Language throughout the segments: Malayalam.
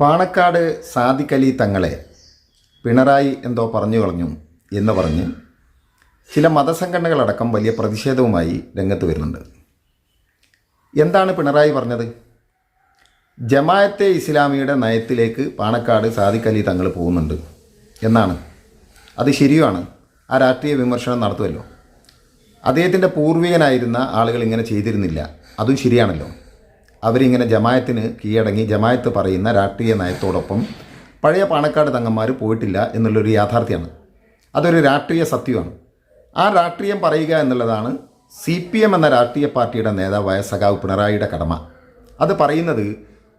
പാണക്കാട് സാദിഖലി തങ്ങളെ പിണറായി എന്തോ പറഞ്ഞു കളഞ്ഞു എന്ന് പറഞ്ഞ് ചില മതസംഘടനകളടക്കം വലിയ പ്രതിഷേധവുമായി രംഗത്ത് വരുന്നുണ്ട്. എന്താണ് പിണറായി പറഞ്ഞത്? ജമായത്തെ ഇസ്ലാമിയുടെ നയത്തിലേക്ക് പാണക്കാട് സാദിഖലി തങ്ങൾ പോകുന്നുണ്ട് എന്നാണ്. അത് ശരിയാണ് ആ രാഷ്ട്രീയ വിമർശനം നടത്തുമല്ലോ അദ്ദേഹത്തിന്റെ പൂർവികനായിരുന്ന ആളുകൾ ഇങ്ങനെ ചെയ്തിരുന്നില്ല. അതും ശരിയാണല്ലോ. അവരിങ്ങനെ ജമായത്തിന് കീഴടങ്ങി ജമായത്ത് പറയുന്ന രാഷ്ട്രീയ നയത്തോടൊപ്പം പഴയ പാണക്കാട് തങ്ങന്മാർ പോയിട്ടില്ല എന്നുള്ളൊരു യാഥാർത്ഥ്യമാണ്. അതൊരു രാഷ്ട്രീയ സത്യമാണ്. ആ രാഷ്ട്രീയം പറയുക എന്നുള്ളതാണ് സി പി എം എന്ന രാഷ്ട്രീയ പാർട്ടിയുടെ നേതാവായ സഖാവ് പിണറായിയുടെ കടമ. അത് പറയുന്നത്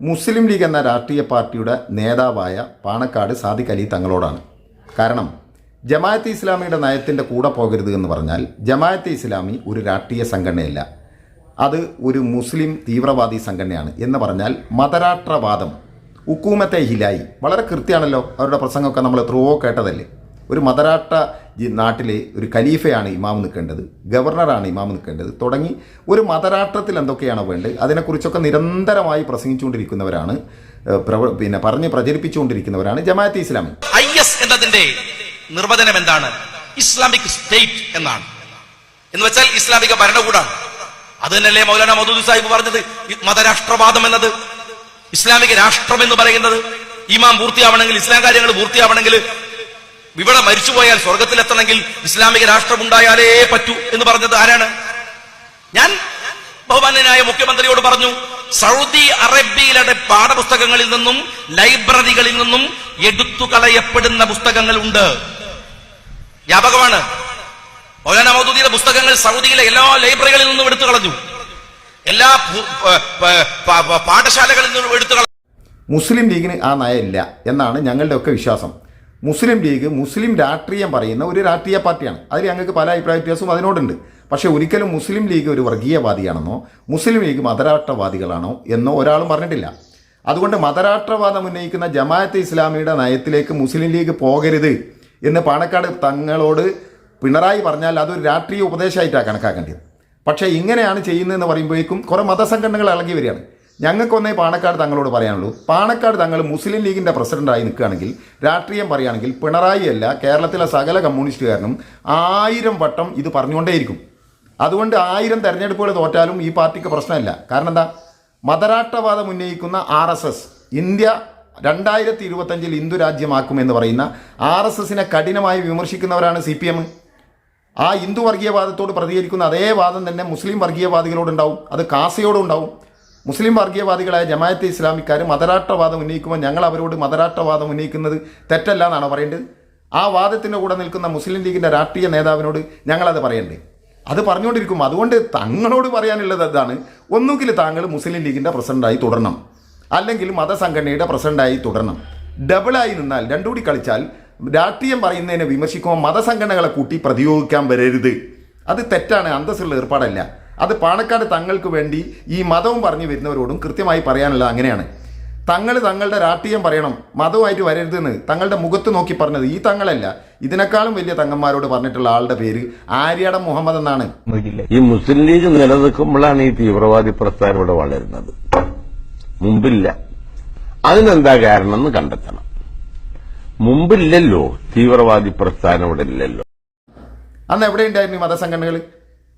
മുസ്ലിം ലീഗ് എന്ന രാഷ്ട്രീയ പാർട്ടിയുടെ നേതാവായ പാണക്കാട് സാദിഖ് അലി തങ്ങളോടാണ്. കാരണം ജമാഅത്തെ ഇസ്ലാമിയുടെ നയത്തിന്റെ കൂടെ പോകരുത് എന്ന് പറഞ്ഞാൽ ജമാഅത്തെ ഇസ്ലാമി ഒരു രാഷ്ട്രീയ സംഘടനയല്ല. അത് ഒരു മുസ്ലിം തീവ്രവാദി സംഘടനയാണ് എന്ന് പറഞ്ഞാൽ മതരാഷ്ട്രവാദം ഉക്കൂമത്തെ ഹിലായി. വളരെ കൃത്യമാണല്ലോ അവരുടെ പ്രസംഗമൊക്കെ നമ്മൾ എത്രയോ കേട്ടതല്ലേ. ഒരു മതരാഷ്ട്ര നാട്ടിലെ ഒരു ഖലീഫയാണ് ഇമാം നിൽക്കേണ്ടത് ഗവർണറാണ് ഇമാം നിൽക്കേണ്ടത്. തുടങ്ങി ഒരു മതരാഷ്ട്രത്തിൽ എന്തൊക്കെയാണ് വേണ്ടത് അതിനെക്കുറിച്ചൊക്കെ നിരന്തരമായി പ്രസംഗിച്ചുകൊണ്ടിരിക്കുന്നവരാണ് പിന്നെ പറഞ്ഞ് പ്രചരിപ്പിച്ചുകൊണ്ടിരിക്കുന്നവരാണ് ജമാഅത്ത് ഇസ്ലാമി. ഐ എസ് എന്നതിന്റെ നിർവചനം എന്താണ്? ഇസ്ലാമിക് സ്റ്റേറ്റ് എന്നാണ്. എന്ന് വെച്ചാൽ ഇസ്ലാമിക ഭരണകൂടമാണ് അത് തന്നെയല്ലേ മൗലാന മൗദൂദ് സാഹിബ് പറഞ്ഞത്? മതരാഷ്ട്രവാദം എന്നത് ഇസ്ലാമിക രാഷ്ട്രം എന്ന് പറയുന്നത്. ഇമാം പൂർത്തിയാവണമെങ്കിൽ ഇസ്ലാം കാര്യങ്ങൾ പൂർത്തിയാവണമെങ്കിൽ ഇവിടെ മരിച്ചുപോയാൽ സ്വർഗത്തിലെത്തണമെങ്കിൽ ഇസ്ലാമിക രാഷ്ട്രം ഉണ്ടായാലേ പറ്റൂ എന്ന് പറഞ്ഞത് ആരാണ്? ഞാൻ ബഹുമാന്യനായ മുഖ്യമന്ത്രിയോട് പറഞ്ഞു സൗദി അറേബ്യയിലെ പാഠപുസ്തകങ്ങളിൽ നിന്നും ലൈബ്രറികളിൽ നിന്നും എടുത്തു കളയപ്പെടുന്ന പുസ്തകങ്ങൾ ഉണ്ട്. വ്യാപകമാണ്. മൗലാന മൗദൂദിയുടെ പുസ്തകങ്ങൾ സൗദിയിലെ എല്ലാ ലൈബ്രറികളിൽ നിന്നും എടുത്തു കളഞ്ഞു. എല്ലാ പാഠശാലകളിൽ നിന്നും എടുത്തു കളഞ്ഞു. മുസ്ലിം ലീഗിന് ആ നയമില്ല എന്നാണ് ഞങ്ങളുടെയൊക്കെ വിശ്വാസം. മുസ്ലിം ലീഗ് മുസ്ലിം രാഷ്ട്രീയം പറയുന്ന ഒരു രാഷ്ട്രീയ പാർട്ടിയാണ്. അതിൽ ഞങ്ങൾക്ക് പല അഭിപ്രായ വ്യത്യാസവും അതിനോടുണ്ട്. പക്ഷേ ഒരിക്കലും മുസ്ലിം ലീഗ് ഒരു വർഗീയവാദിയാണെന്നോ മുസ്ലിം ലീഗ് മതരാഷ്ട്രവാദികളാണോ എന്നോ ഒരാളും പറഞ്ഞിട്ടില്ല. അതുകൊണ്ട് മതരാഷ്ട്രവാദം ഉന്നയിക്കുന്ന ജമാഅത്ത് ഇസ്ലാമിയുടെ നയത്തിലേക്ക് മുസ്ലിം ലീഗ് പോകരുത് എന്ന് പാണക്കാട് തങ്ങളോട് പിണറായി പറഞ്ഞാൽ അതൊരു രാഷ്ട്രീയ ഉപദേശമായിട്ടാണ് കണക്കാക്കേണ്ടത്. പക്ഷേ ഇങ്ങനെയാണ് ചെയ്യുന്നതെന്ന് പറയുമ്പോഴേക്കും കുറേ മതസംഘടനകൾ ഇളകി വരികയാണ്. ഞങ്ങൾക്കൊന്നേ പാണക്കാട് തങ്ങളോട് പറയാനുള്ളൂ. പാണക്കാട് തങ്ങൾ മുസ്ലിം ലീഗിന്റെ പ്രസിഡന്റായി നിൽക്കുകയാണെങ്കിൽ രാഷ്ട്രീയം പറയുകയാണെങ്കിൽ പിണറായി അല്ല കേരളത്തിലെ സകല കമ്മ്യൂണിസ്റ്റുകാരനും ആയിരം വട്ടം ഇത് പറഞ്ഞുകൊണ്ടേയിരിക്കും. അതുകൊണ്ട് ആയിരം തെരഞ്ഞെടുപ്പുകൾ തോറ്റാലും ഈ പാർട്ടിക്ക് പ്രശ്നമില്ല. കാരണം എന്താ? മതരാഷ്ട്രവാദം ഉന്നയിക്കുന്ന ആർ എസ് എസ് ഇന്ത്യ രണ്ടായിരത്തി ഇരുപത്തഞ്ചിൽ ഹിന്ദു രാജ്യമാക്കുമെന്ന് പറയുന്ന ആർ എസ് എസിനെ കഠിനമായി വിമർശിക്കുന്നവരാണ് സി പി എം. ആ ഹിന്ദു വർഗീയവാദത്തോട് പ്രതികരിക്കുന്ന അതേ വാദം തന്നെ മുസ്ലിം വർഗീയവാദികളോടുണ്ടാവും. അത് കാസയോടും ഉണ്ടാവും മുസ്ലിം വർഗീയവാദികളായ ജമായത്തെ ഇസ്ലാമിക്കാർ മതരാഷ്ട്രവാദം ഉന്നയിക്കുമ്പോൾ ഞങ്ങൾ അവരോട് മതരാഷ്ട്രവാദം ഉന്നയിക്കുന്നത് തെറ്റല്ല എന്നാണ് പറയേണ്ടത്? ആ വാദത്തിന്റെ കൂടെ നിൽക്കുന്ന മുസ്ലിം ലീഗിന്റെ രാഷ്ട്രീയ നേതാവിനോട് ഞങ്ങളത് പറയണ്ടേ? അത് പറഞ്ഞുകൊണ്ടിരിക്കും അതുകൊണ്ട് തങ്ങളോട് പറയാനുള്ളത് അതാണ്. ഒന്നുകിൽ താങ്കൾ മുസ്ലിം ലീഗിന്റെ പ്രസിഡന്റായി തുടരണം. അല്ലെങ്കിൽ മതസംഘടനയുടെ പ്രസിഡന്റായി തുടരണം. ഡബിളായി നിന്നാൽ രണ്ടുകൂടി കളിച്ചാൽ രാഷ്ട്രീയം പറയുന്നതിനെ വിമർശിക്കുമ്പോൾ മതസംഘടനകളെ കൂട്ടി പ്രതിയോഗിക്കാൻ വരരുത്. അത് തെറ്റാണ് അന്തസ്സുള്ള ഏർപ്പാടല്ല. അത് പാണക്കാട് തങ്ങൾക്ക് വേണ്ടി ഈ മതവും പറഞ്ഞു വരുന്നവരോടും കൃത്യമായി പറയാനുള്ളത് അങ്ങനെയാണ്. തങ്ങൾ തങ്ങളുടെ രാഷ്ട്രീയം പറയണം മതവുമായിട്ട് വരരുതെന്ന് തങ്ങളുടെ മുഖത്ത് നോക്കി പറഞ്ഞത് ഈ തങ്ങളല്ല. ഇതിനേക്കാളും വലിയ തങ്ങന്മാരോട് പറഞ്ഞിട്ടുള്ള ആളുടെ പേര് ആര്യാടം മുഹമ്മദ് എന്നാണ്. ഈ മുസ്ലിം ലീഗ് നിലനിൽക്കുമ്പോഴാണ് ഈ തീവ്രവാദി പ്രസ്ഥാനം ഇവിടെ വളരുന്നത്. മുമ്പില്ല. അതിനെന്താ കാരണം എന്ന് കണ്ടെത്തണം. മുമ്പില്ലല്ലോ തീവ്രവാദി പ്രസ്ഥാനം ഇവിടെ ഇല്ലല്ലോ അന്ന് എവിടെയുണ്ടായിരുന്നു മതസംഘടനകൾ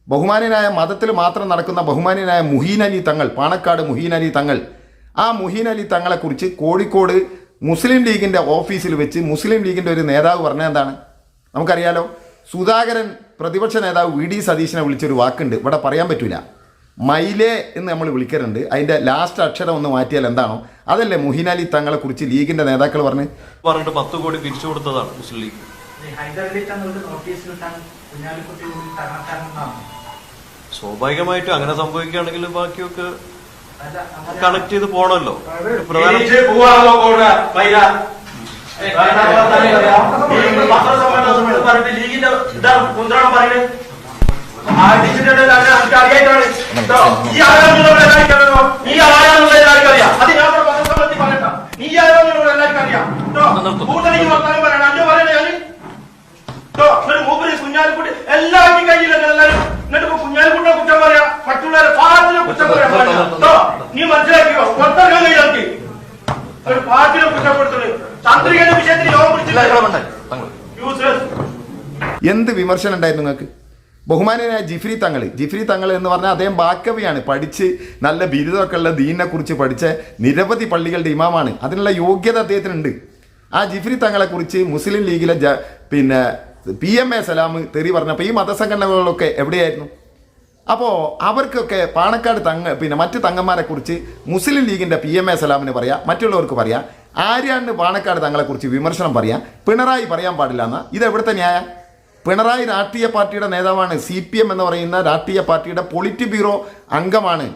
ബഹുമാനനായ മതത്തിൽ മാത്രം നടക്കുന്ന ബഹുമാനനായ മുഹീൻ അലി തങ്ങൾ പാണക്കാട് മുഹീൻ അലി തങ്ങൾ. ആ മുഹീൻ അലി തങ്ങളെക്കുറിച്ച് കോഴിക്കോട് മുസ്ലിം ലീഗിന്റെ ഓഫീസിൽ വെച്ച് മുസ്ലിം ലീഗിന്റെ ഒരു നേതാവ് പറഞ്ഞത് എന്താണ്? നമുക്കറിയാലോ സുധാകരൻ പ്രതിപക്ഷ നേതാവ് വി ഡി സതീശനെ വിളിച്ചൊരു വാക്കുണ്ട്. ഇവിടെ പറയാൻ പറ്റൂല. മൈലേ എന്ന് നമ്മൾ വിളിക്കാറുണ്ട് അതിന്റെ ലാസ്റ്റ് അക്ഷരം ഒന്ന് മാറ്റിയാൽ എന്താണോ അതല്ലേ മുഹിനാലി തങ്ങളെ കുറിച്ച് ലീഗിന്റെ നേതാക്കൾ പറഞ്ഞ് പറഞ്ഞിട്ട് പത്ത് കോടി പിരിച്ചു കൊടുത്തതാണ് മുസ്ലിം ലീഗ് സ്വാഭാവികമായിട്ടും അങ്ങനെ സംഭവിക്കുകയാണെങ്കിൽ ബാക്കിയൊക്കെ കണക്ട് ചെയ്ത് പോണല്ലോ പ്രധാന ലീഗിന്റെ പറയുന്നത് എല്ലാവരും. എന്നിട്ട് കുഞ്ഞാലിക്കുട്ടിനെ കുറ്റം പറയാ. മറ്റുള്ളവരെ പാർട്ടിനെ കുറ്റം പറയാ. നീ മനസ്സിലാക്കിയോ ഒരു പാർട്ടിനെ കുറ്റപ്പെടുത്തുന്നത് വിഷയത്തിൽ യോഗം എന്ത് വിമർശനം ഉണ്ടായിരുന്നു നിങ്ങൾക്ക്? ബഹുമാനനായ ജിഫ്രി തങ്ങൾ ജിഫ്രി തങ്ങൾ എന്ന് പറഞ്ഞാൽ അദ്ദേഹം ബാക്കവിയാണ്. പഠിച്ച് നല്ല ബിരുദമൊക്കെ ഉള്ള ദീനിനെ കുറിച്ച് പഠിച്ച നിരവധി പള്ളികളുടെ ഇമാമാണ്. അതിനുള്ള യോഗ്യത അദ്ദേഹത്തിനുണ്ട്. ആ ജിഫ്രി തങ്ങളെ കുറിച്ച് മുസ്ലിം ലീഗിലെ ജ പിന്നെ പി എം എ സലാം തെറി പറഞ്ഞപ്പോൾ ഈ മതസംഘടനകളിലൊക്കെ എവിടെയായിരുന്നു? അപ്പോൾ അവർക്കൊക്കെ പാണക്കാട് തങ്ങ പിന്നെ മറ്റ് തങ്ങന്മാരെ കുറിച്ച് മുസ്ലിം ലീഗിന്റെ പി എം എ സലാമിന് പറയാം മറ്റുള്ളവർക്ക് പറയാം ആര്യാണ്ട് പാണക്കാട് തങ്ങളെക്കുറിച്ച് വിമർശനം പറയാം പിണറായി പറയാൻ പാടില്ല എന്നാ. ഇത് എവിടുത്തെ ന്യായ? പിണറായി രാഷ്ട്രീയ പാർട്ടിയുടെ നേതാവാണ് സി പി എം എന്ന് പറയുന്ന രാഷ്ട്രീയ പാർട്ടിയുടെ പൊളിറ്റ് ബ്യൂറോ അംഗമാണ്.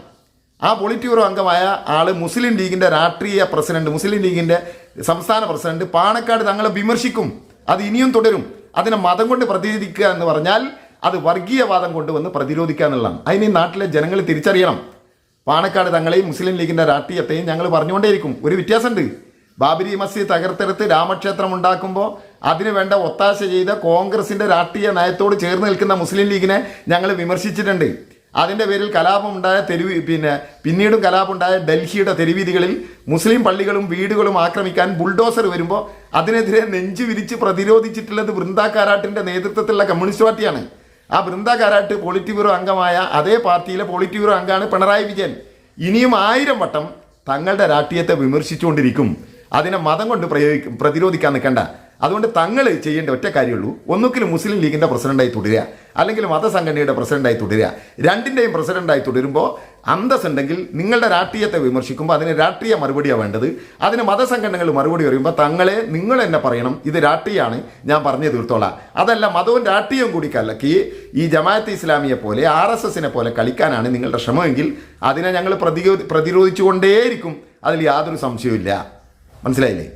ആ പൊളിറ്റ് ബ്യൂറോ അംഗമായ ആൾ മുസ്ലിം ലീഗിന്റെ രാഷ്ട്രീയ പ്രസിഡന്റ് മുസ്ലിം ലീഗിന്റെ സംസ്ഥാന പ്രസിഡന്റ്. പാണക്കാട് തങ്ങളെ വിമർശിക്കും. അത് ഇനിയും തുടരും. അതിനെ മതം കൊണ്ട് പ്രതിരോധിക്കുക എന്ന് പറഞ്ഞാൽ അത് വർഗീയവാദം കൊണ്ടുവന്ന് പ്രതിരോധിക്കുക എന്നുള്ളതാണ്. അതിന് നാട്ടിലെ ജനങ്ങൾ തിരിച്ചറിയണം. പാണക്കാട് തങ്ങളെയും മുസ്ലിം ലീഗിന്റെ രാഷ്ട്രീയത്തെയും ഞങ്ങൾ പറഞ്ഞുകൊണ്ടേയിരിക്കും. ഒരു വ്യത്യാസമുണ്ട്. ബാബരി മസ്ജിദ് തകർത്തെടുത്ത് രാമക്ഷേത്രം ഉണ്ടാക്കുമ്പോൾ അതിനു വേണ്ട ഒത്താശ ചെയ്ത കോൺഗ്രസിന്റെ രാഷ്ട്രീയ നയത്തോട് ചേർന്ന് നിൽക്കുന്ന മുസ്ലിം ലീഗിനെ ഞങ്ങൾ വിമർശിച്ചിട്ടുണ്ട്. അതിന്റെ പേരിൽ കലാപമുണ്ടായ തെരുവ് പിന്നെ പിന്നീടും കലാപമുണ്ടായ ഡൽഹിയുടെ തെരുവീതികളിൽ മുസ്ലിം പള്ളികളും വീടുകളും ആക്രമിക്കാൻ ബുൾഡോസർ വരുമ്പോൾ അതിനെതിരെ നെഞ്ചു വിരിച്ച് പ്രതിരോധിച്ചിട്ടുള്ളത് വൃന്ദ കാരാട്ടിന്റെ നേതൃത്വത്തിലുള്ള കമ്മ്യൂണിസ്റ്റ് പാർട്ടിയാണ്. ആ ബൃന്ദ കാരാട്ട് പോളിറ്റ് ബ്യൂറോ അംഗമായ അതേ പാർട്ടിയിലെ പോളിറ്റ് ബ്യൂറോ അംഗമാണ് പിണറായി വിജയൻ. ഇനിയും ആയിരം വട്ടം തങ്ങളുടെ രാഷ്ട്രീയത്തെ വിമർശിച്ചുകൊണ്ടിരിക്കും. അതിനെ മതം കൊണ്ട് പ്രയോഗിക്കും പ്രതിരോധിക്കാൻ നിൽക്കണ്ട. അതുകൊണ്ട് തങ്ങൾ ചെയ്യേണ്ട ഒറ്റ കാര്യമുള്ളൂ. ഒന്നുകിൽ മുസ്ലിം ലീഗിന്റെ പ്രസിഡന്റായി തുടരുക അല്ലെങ്കിൽ മതസംഘടനയുടെ പ്രസിഡന്റായി തുടരുക. രണ്ടിന്റെയും പ്രസിഡന്റായി തുടരുമ്പോൾ അന്തസ്സുണ്ടെങ്കിൽ നിങ്ങളുടെ രാഷ്ട്രീയത്തെ വിമർശിക്കുമ്പോൾ അതിന് രാഷ്ട്രീയ മറുപടിയാണ് വേണ്ടത്. അതിന് മതസംഘടനകൾ മറുപടി പറയുമ്പോൾ തങ്ങളെ നിങ്ങൾ എന്നെ പറയണം ഇത് രാഷ്ട്രീയമാണ് ഞാൻ പറഞ്ഞു തീർത്തോളാം. അതല്ല മതവും രാഷ്ട്രീയവും കൂടി കലക്കി ഈ ജമാഅത്ത് ഇസ്ലാമിയെ പോലെ ആർ എസ് എസിനെ പോലെ കളിക്കാനാണ് നിങ്ങളുടെ ശ്രമമെങ്കിൽ അതിനെ ഞങ്ങൾ പ്രതിരോധി പ്രതിരോധിച്ചുകൊണ്ടേയിരിക്കും. അതിൽ യാതൊരു സംശയവും മനസ്സിലായില്ലേ?